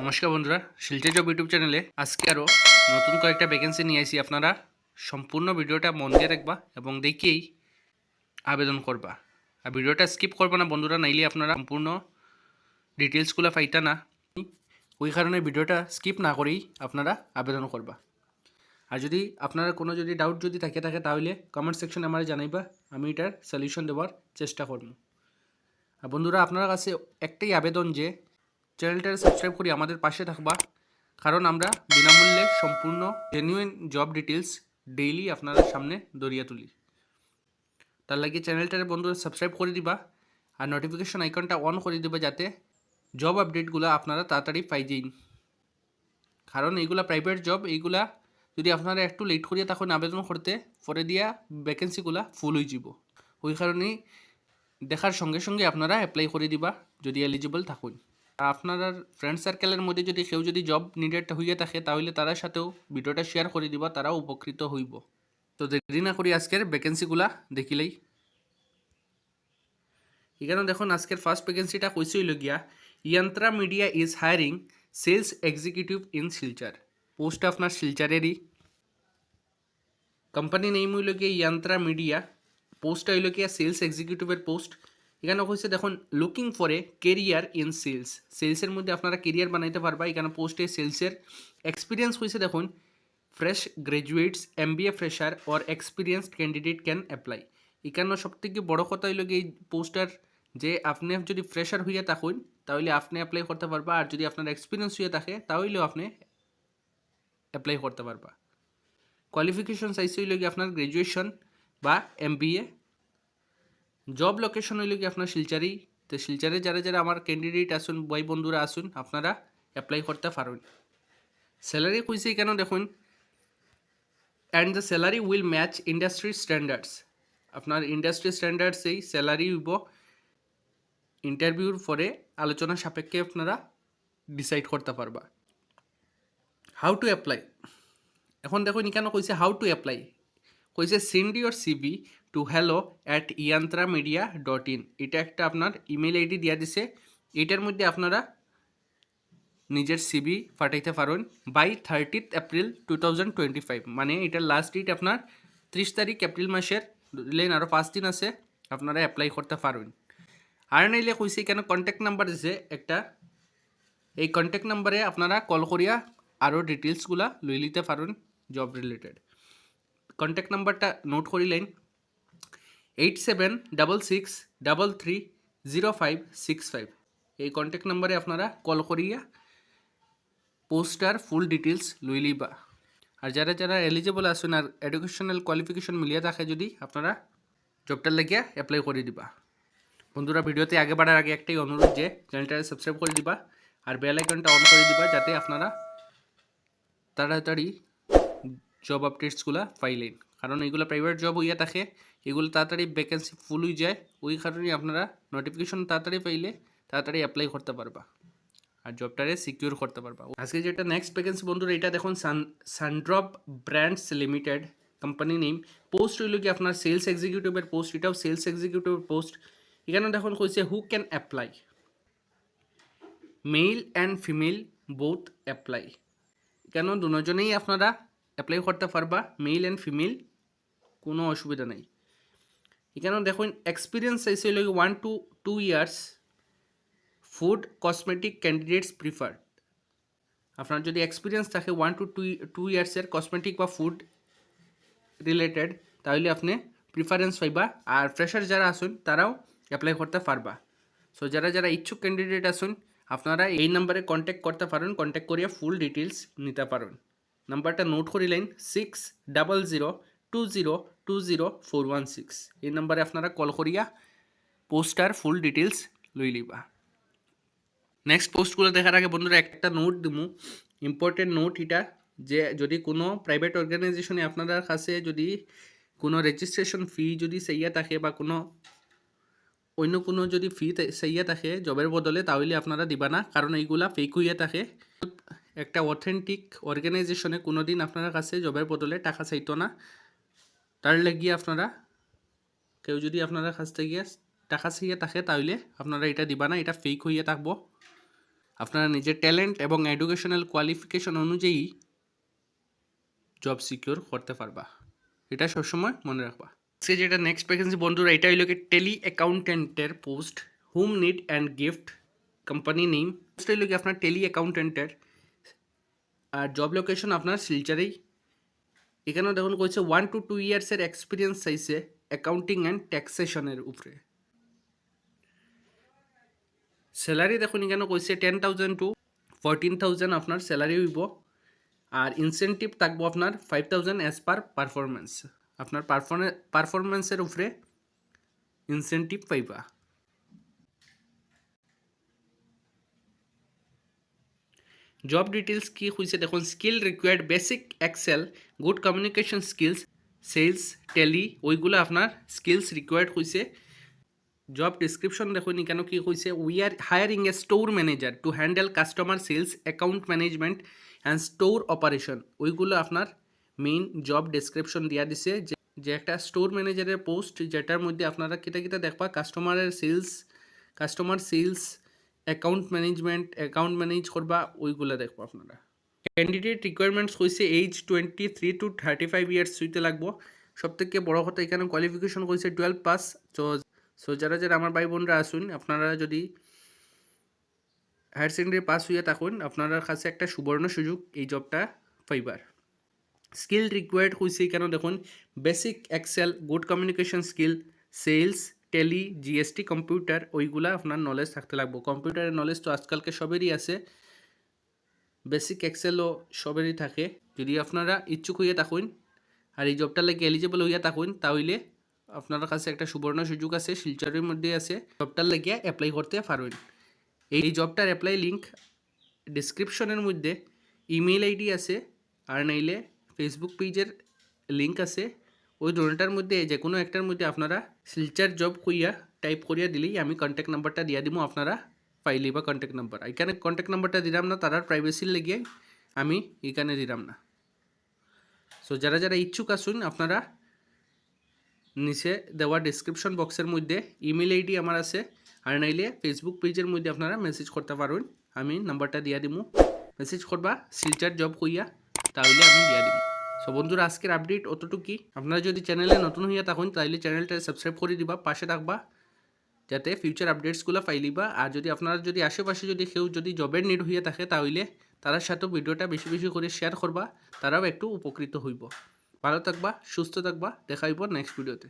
নমস্কার বন্ধুরা, Silchar job YouTube চ্যানেলে আজকে আরও নতুন কয়েকটা ভ্যাকেন্সি নিয়ে আসি আপনারা সম্পূর্ণ ভিডিওটা মন দিয়ে দেখবা এবং দেখেই আবেদন করবা। আর ভিডিওটা স্কিপ করবা না বন্ধুরা, নাইলে আপনারা সম্পূর্ণ ডিটেলসগুলো পাইতা না। ওই কারণে ভিডিওটা স্কিপ না করেই আপনারা আবেদন করবা। আর যদি আপনারা কোনো যদি ডাউট যদি থাকে থাকে তাহলে কমেন্ট সেকশনে আমার জানাইবা, আমি এটার সলিউশন দেওয়ার চেষ্টা করব। আর বন্ধুরা, আপনার কাছে একটাই আবেদন যে চ্যানেলটা সাবস্ক্রাইব করি, আমাদের পাশে থাকবা। কারণ আমরা বিনামূল্যে সম্পূর্ণ জেনুইন জব ডিটেলস ডেইলি আপনারা সামনে দরিয়া তুলি। তার লাগে চ্যানেলটার বন্ধুরা সাবস্ক্রাইব করে দিবা আর নোটিফিকেশন আইকনটা অন করে দিবা যাতে জব আপডেটগুলো আপনারা তাড়াতাড়ি পাই যাইন কারণ এইগুলা প্রাইভেট জব এইগুলা যদি আপনারা একটু লেট করিয়া তখন আবেদন করতে, পরে দিয়া ভ্যাকেন্সিগুলা ফুল হয়ে যাব ওই কারণেই দেখার সঙ্গে সঙ্গে আপনারা অ্যাপ্লাই করে দিবা, যদি এলিজিবল থাকুন। আপনার ফ্রেন্ড সার্কেলের মধ্যে যদি কেউ যদি জব নিডেড হইয়া থাকে, তাহলে তার সাথেও ভিডিওটা শেয়ার করে দিবা, তারাও উপকৃত হইব। তো দেরি না করি আজকের ভ্যাকেন্সিগুলা দেখিলেই এখানে দেখুন, আজকের ফার্স্ট ভ্যাকেন্সিটা কইছে হইল গিয়া, Yantra media is hiring sales executive in Silchar post আপনার শিলচারেরই কোম্পানি নেম হইল গিয়ে ইয়ান্ত্রা মিডিয়া পোস্ট হইল গিয়া সেলস এক্সিকিউটিভের পোস্ট এখানে হয়েছে দেখুন looking for a career in sales সেলসের মধ্যে আপনারা কেরিয়ার বানাইতে পারবা। এখানে পোস্টে সেলসের এক্সপিরিয়েন্স হয়েছে দেখুন fresh graduates M B A fresher or experienced candidate can apply এখানে সব থেকে বড় কথা হইল এই পোস্টার যে আপনি যদি ফ্রেশার হইয়া থাকুন, তাহলে আপনি অ্যাপ্লাই করতে পারবা। আর যদি আপনার এক্সপিরিয়েন্স হইয়া থাকে, তাহলেও আপনি অ্যাপ্লাই করতে পারবা। কোয়ালিফিকেশন সাইজ হইল গিয়ে আপনার গ্রাজুয়েশন বা M B A job location হইল কি আপনার শিলচারি? তো শিলচারে যারা যারা আমার ক্যান্ডিডেট আসুন বই বন্ধুরা আসুন, আপনারা অ্যাপ্লাই করতে পারুন। স্যালারি কইছে কেন দেখুন? And the salary will match industry standards আপনার ইন্ডাস্ট্রি স্ট্যান্ডার্ডস এই স্যালারি হইব। ইন্টারভিউর পরে আলোচনা সাপেক্ষে আপনারা ডিসাইড করতে পারবা। হাউ টু অ্যাপ্লাই এখন দেখুন, কেন কইছে হাউ টু অ্যাপ্লাই কইছে send your CV to hello at Yantra media dot in এটা একটা আপনার ইমেল আইডি দিয়া দিছে। এটার মধ্যে আপনারা নিজের সিবি পাঠাইতে পারেন by thirtieth April two thousand twenty five মানে এটার লাস্ট ডেট আপনার ত্রিশ তারিখ এপ্রিল মাসের। লেন আরও পাঁচ দিন আছে, আপনারা অ্যাপ্লাই করতে পারবেন। আর নাইলে কইছে কেন কন্ট্যাক্ট নাম্বার দিছে একটা। এই কন্ট্যাক্ট নাম্বারে আপনারা কল করিয়া আরও ডিটেলসগুলা লই লিতে পারেন জব রিলেটেড কন্ট্যাক্ট নাম্বারটা নোট করিলেন। Eight seven double six double three zero five six five এই কন্ট্যাক্ট নাম্বারে আপনারা কল করিয়া পোস্টার ফুল ডিটেলস লই লিবা আর যারা যারা এলিজিবল আছেন আর এডুকেশনাল কোয়ালিফিকেশন মিলিয়ে থাকে যদি, আপনারা জবটার লাগিয়া অ্যাপ্লাই করে দিবা। বন্ধুরা, ভিডিওতে আগে বাড়ার আগে একটাই অনুরোধ যে চ্যানেলটা সাবস্ক্রাইব করে দিবা আর বেল আইকনটা অন করে দিবা যাতে আপনারা তাড়াতাড়ি জব আপডেটসগুলো পাইলেন। কারণ এইগুলো প্রাইভেট জব হইয়া থাকে এগুলো তাড়াতাড়ি ভ্যাকেন্সি ফুল হয়ে যায়, ওই কারণে আপনারা নোটিফিকেশন তাড়াতাড়ি পাইলে তাড়াতাড়ি অ্যাপ্লাই করতে পারবা আর জবটারে সিকিউর করতে পারবা। আজকে যেটা নেক্সট ভ্যাকেন্সি বন্ধুরা, এটা দেখুন sun, sundrop brands limited company name post হইল কি আপনার সেলস এক্সিকিউটিভের পোস্ট এটাও সেলস এক্সিকিউটিভের পোস্ট এখানে দেখুন কইছে who can apply male and female both apply কেন? দুজনেই আপনারা অ্যাপ্লাই করতে পারবা মেল অ্যান্ড ফিমেল কোনো অসুবিধা নেই। এখানেও দেখুন এক্সপিরিয়েন্স চাইছে হইল one to two years food cosmetic candidates preferred আপনার যদি এক্সপিরিয়েন্স থাকে ওয়ান টু টু টু ইয়ার্সের কসমেটিক বা ফুড রিলেটেড তাহলে আপনি প্রিফারেন্স পাইবা। আর ফ্রেশার যারা আসুন, তারাও অ্যাপ্লাই করতে পারবা। সো যারা যারা ইচ্ছুক ক্যান্ডিডেট আসুন, আপনারা এই নাম্বারে কন্ট্যাক্ট করতে পারেন কন্ট্যাক্ট করিয়া ফুল ডিটেলস নিতে পারেন। নাম্বারটা নোট করিলেন six double zero two zero two zero four one six এই নাম্বারে আপনারা কল করিয়া পোস্টার ফুল ডিটেলস লই লিবা নেক্সট পোস্টগুলো দেখার আগে বন্ধুরা একটা নোট দিমু। ইম্পর্টেন্ট নোট এটা যে যদি কোনো প্রাইভেট অর্গানাইজেশনে আপনার কাছে যদি কোনো রেজিস্ট্রেশন ফি যদি সেইয়া থাকে বা কোনো অন্য কোনো যদি ফি সেইয়া থাকে জবের বদলে, তাহলে আপনারা দিবা না। কারণ এইগুলা ফেক হইয়া থাকে। একটা অথেন্টিক অর্গানাইজেশনে কোনো দিন আপনার কাছে জবের বদলে টাকা চাইতো না। তার লাগিয়ে আপনারা, কেউ যদি আপনারা কাছ থেকে, টাকা চাইয়া থাকে তাহলে আপনারা এটা দিবা না, এটা ফেক হইয়া থাকব। আপনারা নিজের ট্যালেন্ট এবং এডুকেশনাল কোয়ালিফিকেশন অনুযায়ী জব সিকিউর করতে পারবা। এটা সবসময় মনে রাখবা। আজকে যেটা নেক্সট ভ্যাকেন্সি বন্ধুরা, এটা হইল কি টেলি অ্যাকাউন্টেন্টের post home need and gift company name post হইল কি আপনার টেলি অ্যাকাউন্টেন্টের আর জব লোকেশন আপনার শিলচারেই। এখানেও দেখুন কইছে ওয়ান টু টু ইয়ার্সের এক্সপিরিয়েন্স চাইছে অ্যাকাউন্টিং অ্যান্ড ট্যাক্সেশনের উপরে। স্যালারি দেখুন এখানে কইছে ten thousand to fourteen thousand আপনার স্যালারি হইব, আর ইনসেন্টিভ থাকব আপনার five thousand as per performance আপনার পারফরমেন্সের উপরে ইনসেন্টিভ পাইবা। জব ডিটেলস কি হয়েছে দেখুন skill required basic excel good communication skills sales tally ওইগুলো আপনার স্কিলস রিকোয়ার্ড হয়েছে জব ডিসক্রিপশন দেখুন কেন কি হয়েছে we are hiring a store manager to handle customer sales account management and store operation ওইগুলো আপনার মেইন জব ডেসক্রিপশন দেওয়া দিছে যে যে একটা স্টোর ম্যানেজারের পোস্ট যেটার মধ্যে আপনারা কিতা কিতা দেখবা? কাস্টমারের sales customer sales account management account manage করবা, ওইগুলো দেখব আপনারা। ক্যান্ডিডেট রিকোয়ারমেন্টস হয়েছে age twenty three to thirty five years হইতে লাগবো। সব থেকে বড় কথা এখানে কোয়ালিফিকেশন করেছে টুয়েলভ পাস তো সো যারা যারা আমার ভাই বোনরা আসুন আপনারা যদি হায়ার সেকেন্ডারি পাস হইয়া থাকুন, আপনার কাছে একটা সুবর্ণ সুযোগ এই জবটা পাইবার। স্কিল রিকোয়ার্ড হয়েছে কেন দেখুন basic excel good communication skill sales tally, GST, computer, ওইগুলা আপনার নলেজ থাকতে লাগবো। কম্পিউটারের নলেজ তো আজকালকে সবেরই আছে। বেসিক এক্সেলও সবেরই থাকে। যদি আপনারা ইচ্ছুক হইয়া থাকুন, আর এই জবটা লাগে এলিজিবল হইয়া থাকুন, তাহলে আপনার কাছে একটা সুবর্ণ সুযোগ আছে, শিলচরের মধ্যে আছে। জবটার লাগিয়া অ্যাপ্লাই করতে পারবেন। এই জবটার অ্যাপ্লাই লিঙ্ক ডিসক্রিপশনের মধ্যে ইমেল আইডি আছে, আর নাইলে ফেসবুক পেজের লিঙ্ক আছে। ওই দুটার মধ্যে যে কোনো একটার মধ্যে আপনারা শিলচার জব কইয়া টাইপ করিয়া দিলেই আমি কন্ট্যাক্ট নাম্বারটা দিয়া দিব আপনারা পাইলেই বা কন্ট্যাক্ট নাম্বার এখানে কন্ট্যাক্ট নাম্বারটা দিলাম না, তারার প্রাইভেসির লেগে আমি এখানে দিলাম না। সো যারা যারা ইচ্ছুক আসুন, আপনারা নিচে দেওয়া ডিসক্রিপশন বক্সের মধ্যে ইমেল আইডি আমার আছে, আর নাইলে ফেসবুক পেজের মধ্যে আপনারা মেসেজ করতে পারুন, আমি নাম্বারটা দিয়া দিমু। মেসেজ করবা শিলচার জব কইয়া, তাহলে আমি দিয়া দিব সো বন্ধুরা, আজকের আপডেট অতটুকুই আপনারা যদি চ্যানেলে নতুন হইয়া থাকুন তাহলে চ্যানেলটা সাবস্ক্রাইব করে দিবা, পাশে থাকবা, যাতে ফিউচার আপডেটসগুলো পাইলিবা আর যদি আপনারা যদি আশেপাশে যদি কেউ যদি জবের নিড হইয়া থাকে তাহলে তার সাথেও ভিডিওটা বেশি বেশি করে শেয়ার করবা, তারাও একটু উপকৃত হইব। ভালো থাকবা, সুস্থ থাকবা দেখাইব নেক্সট ভিডিওতে